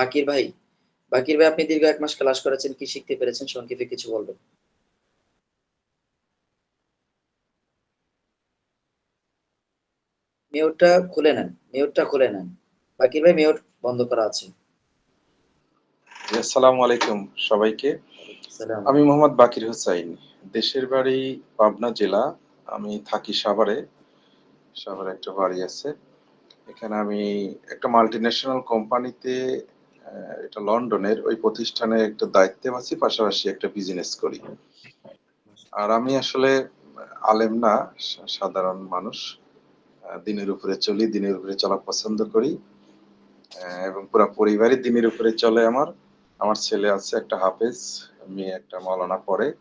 বাকির ভাই বাকির ভাই আপনি দীর্ঘ এক মাস ক্লাস করেছেন কি শিখতে পেরেছেন? সংক্ষেপে কিছু বলবেন। মিউটটা খুলে নেন মিউটটা খুলে নেন। বাকির ভাই মিউট বন্ধ করা আছে। আসসালামু আলাইকুম সবাইকে। আমি মোহাম্মদ বাকির হুসাইন। দেশের বাড়ি পাবনা জেলা। আমি থাকি সাভারে। সাভারে একটা বাড়ি আছে। এখানে আমি একটা মাল্টি ন্যাশনাল কোম্পানিতে এটা লন্ডনের ওই প্রতিষ্ঠানে একটা দায়িত্বে আছি, পাশাপাশি একটা বিজনেস করি। আর আমি আসলে আলেম না সাধারণ মানুষ। দিনের উপরে চলি, দিনের উপরে চলা পছন্দ করি। এবং পুরো পরিবারই দিনের উপরে চলে আমার। আমার ছেলে আছে, একটা হাফেজ, মেয়ে একটা মৌলানা পড়ে।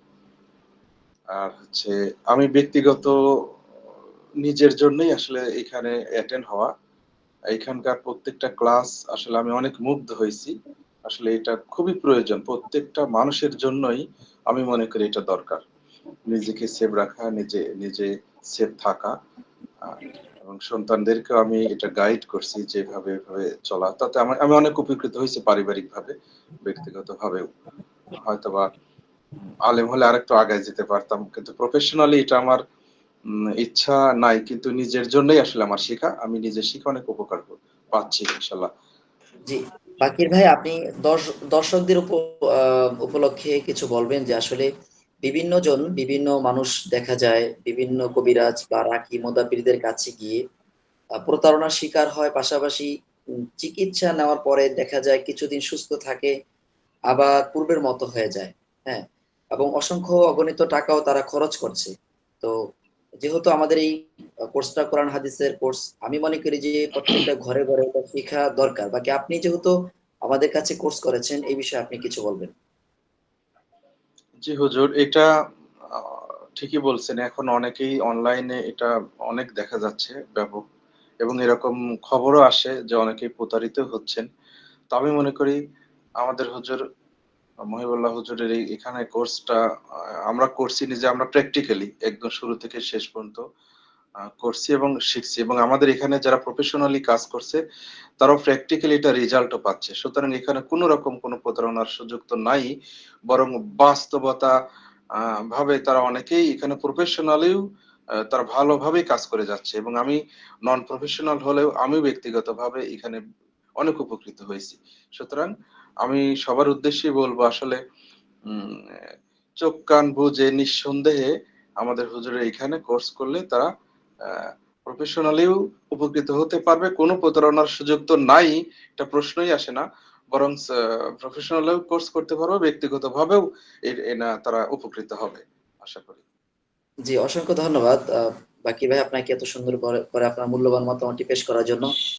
আর হচ্ছে আমি ব্যক্তিগত নিজের জন্যই আসলে এখানে অ্যাটেন্ড হওয়া এখানকার প্রত্যেকটা ক্লাস আসলে আমি অনেক মুগ্ধ হয়েছি। আসলে এটা খুবই প্রয়োজন। প্রত্যেকটা মানুষের জন্যই আমি মনে করি এটা দরকার। নিজেকে সেভ রাখা, নিজে নিজে সেভ থাকা। এবং সন্তানদেরকে আমি এটা গাইড করছি যেভাবে, এভাবে চলা। তাতে আমি আমি অনেক উপকৃত হয়েছি পারিবারিক ভাবে ব্যক্তিগত ভাবেও হয়তোবা আলেম হলে আরেকটু আগায় যেতে পারতাম, কিন্তু প্রফেশনালি এটা আমার ইচ্ছা নাই, কিন্তু নিজের জন্যই আসলে আমার শেখা। আমি নিজে শিখে অনেক উপকার পাচ্ছি ইনশাল্লাহ। জি। বাকির ভাই, আপনি দর্শ- দর্শকদের উপলক্ষে কিছু বলবেন যে আসলে বিভিন্ন জন বিভিন্ন মানুষ দেখা যায়, বিভিন্ন কবিরাজ বা রাকি মোদাবিরদের কাছে গিয়ে প্রতারণার শিকার হয়, পাশাপাশি চিকিৎসা নেওয়ার পরে দেখা যায় কিছুদিন সুস্থ থাকে, আবার পূর্বের মতো হয়ে যায় হ্যাঁ? এবং অসংখ্য অগণিত টাকাও তারা খরচ করছে। তো যেহেতু আমাদের এই কোর্সটা কোরআন হাদিসের কোর্স আমি মনে করি যে প্রত্যেকটা ঘরে ঘরে এটা দরকার। বাকি আপনি যেহেতু আমাদের কাছে কোর্স করেছেন, এই বিষয়ে আপনি কিছু বলবেন? জি, হুজুর, এটা ঠিকই বলছেন। এখন অনেকেই অনলাইনে এটা অনেক দেখা যাচ্ছে ব্যাপক। এবং এরকম খবরও আসে যে অনেকেই প্রতারিত হচ্ছেন। তো আমি মনে করি আমাদের হুজুর মহিবুল্লাহ হুজুরের এখানে কোর্সটা আমরা করছি নিজে, আমরা প্র্যাকটিক্যালি একদম শুরু থেকে শেষ পর্যন্ত করছি এবং শিখছি এবং আমাদের এখানে যারা প্রফেশনালি কাজ করছে, তারাও প্র্যাকটিক্যালি এটা রেজাল্টও পাচ্ছে। সুতরাং এখানে কোনো রকম কোনো প্রতারণার সুযোগ তো নাই, বরং বাস্তবতা ভাবে তারা অনেকেই এখানে প্রফেশনালিও তারা ভালোভাবেই কাজ করে যাচ্ছে এবং আমি নন প্রফেশনাল হলেও আমি ব্যক্তিগতভাবে এখানে অনেক উপকৃত হয়েছি। সুতরাং আমি সবার উদ্দেশ্যে বলব আসলে চোখ, কান বুঝে নিঃসন্দেহে আমাদের হুজুরের এখানে কোর্স করলে তারা প্রফেশনালিও উপকৃত হতে পারবে। কোনো প্রতারণার সুযোগ তো নাই, এটা প্রশ্নই আসে না। বরং প্রফেশনালেও কোর্স করতে পারবে, ব্যক্তিগতভাবেও এর- এ না তারা উপকৃত হবে, আশা করি। জি, অসংখ্য ধন্যবাদ। বাকি ভাই আপনাকে এত সুন্দর করে আপনার মূল্যবান মতামতটি পেশ করার জন্য।